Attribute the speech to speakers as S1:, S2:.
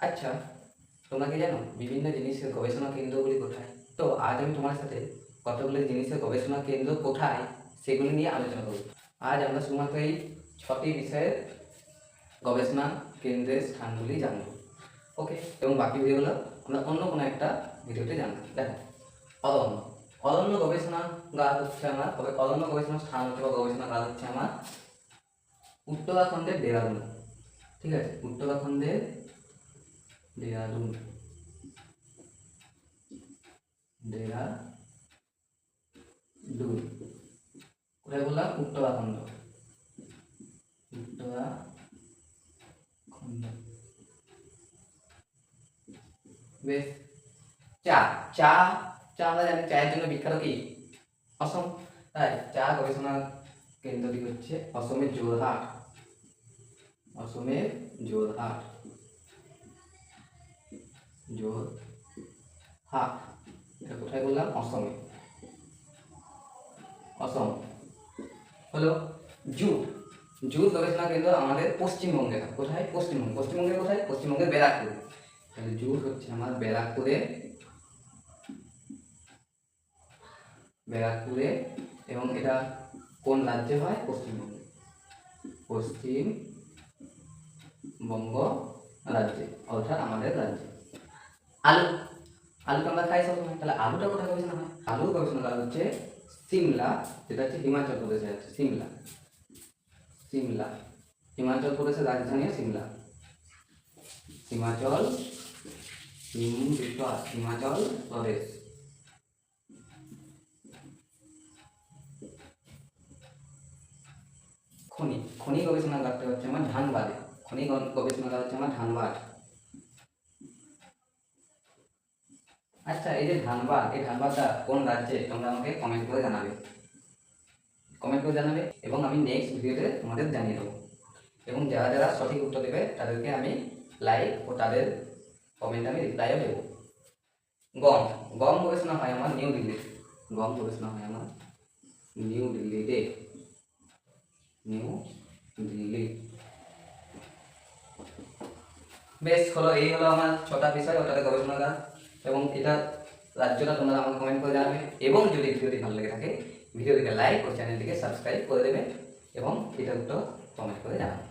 S1: আচ্ছা তোমরা কি জানো বিভিন্ন জিনিসের গবেষণা কেন্দ্রগুলি কোথায়? তো আজ আমি তোমার সাথে কতগুলি জিনিসের গবেষণা কেন্দ্র কোথায় সেগুলি নিয়ে আলোচনা করব। আজ আমরা শুধুমাত্র এই ছটি বিষয়ের গবেষণা কেন্দ্রের স্থানগুলি জানব। ওকে, এবং বাকি ভিডিওগুলো আমরা অন্য কোনো একটা ভিডিওতে জানব। দেখো, অরণ্য। অরণ্য গবেষণাগার হচ্ছে আমার, তবে অরণ্য গবেষণা স্থান হচ্ছে বা গবেষণাগার হচ্ছে আমার উত্তরাখণ্ডের দেরাদুন। ঠিক আছে, উত্তরাখণ্ডের দেরাদুন দেরাদুন কোথায় বললাম উত্তরাখণ্ড উত্তরাখণ্ড বেশ। চা চা চা আমরা জানি চায়ের জন্য বিখ্যাত কি? অসম। তাই চা গবেষণা কেন্দ্রটি হচ্ছে অসমের জোরহাট অসমের জোরহাট জোরহাট এটা কোথায় অসমে জুট। জুট কেন্দ্র আমাদের পশ্চিমবঙ্গে কোথায়? পশ্চিমবঙ্গ। পশ্চিমবঙ্গের কোথায়? পশ্চিমবঙ্গের ব্যারাকপুর। তাহলে জুট হচ্ছে আমার ব্যারাকপুরে। ব্যারাকপুরে এবং এটা কোন রাজ্যে হয়? পশ্চিমবঙ্গে। পশ্চিমবঙ্গ রাজ্যে, অর্থাৎ আমাদের রাজ্যে। আলু। আলুটা আমরা খাই সবসময়। তাহলে আলুটা কোথায় গবেষণা হয় আলু গবেষণাগার হচ্ছে সিমলা, যেটা হচ্ছে হিমাচল প্রদেশে আছে, সিমলা। সিমলা। হিমাচল প্রদেশের রাজধানী সিমলা। হিমাচল হিমাচল প্রদেশ। খনি খনি গবেষণাগারটা হচ্ছে আমার ধানবাদে। খনি গবেষণাগার হচ্ছে আমার ধানবাদ। আচ্ছা এই যে ধানবাদ, এই ধানবাদটা কোন রাজ্যে? তোমরা আমাকে কমেন্ট করে জানাবে। কমেন্ট করে জানাবে এবং আমি নেক্সট ভিডিওতে তোমাদের জানিয়ে দেবো। এবং যারা যারা সঠিক উত্তর দেবে, তাদেরকে আমি লাইক ও তাদের কমেন্ট আমি রিপ্লাইও দেবো। গম গম গবেষণা হয় আমার নিউ দিল্লিতে। গম গবেষণা হয় আমার নিউ দিল্লিতে। নিউ দিল্লি। বেশ, হলো, এই হলো আমার ছটা বিষয়, ওটাতে গবেষণাগার। এবং এটা রাজ্যটা তোমরা আমাকে কমেন্ট করে জানাবে। এবং যদি ভিডিওটি ভালো লেগে থাকে, ভিডিওটিকে লাইক ও চ্যানেলটিকে সাবস্ক্রাইব করে দেবে এবং এটা উত্তর কমেন্ট করে জানাবে।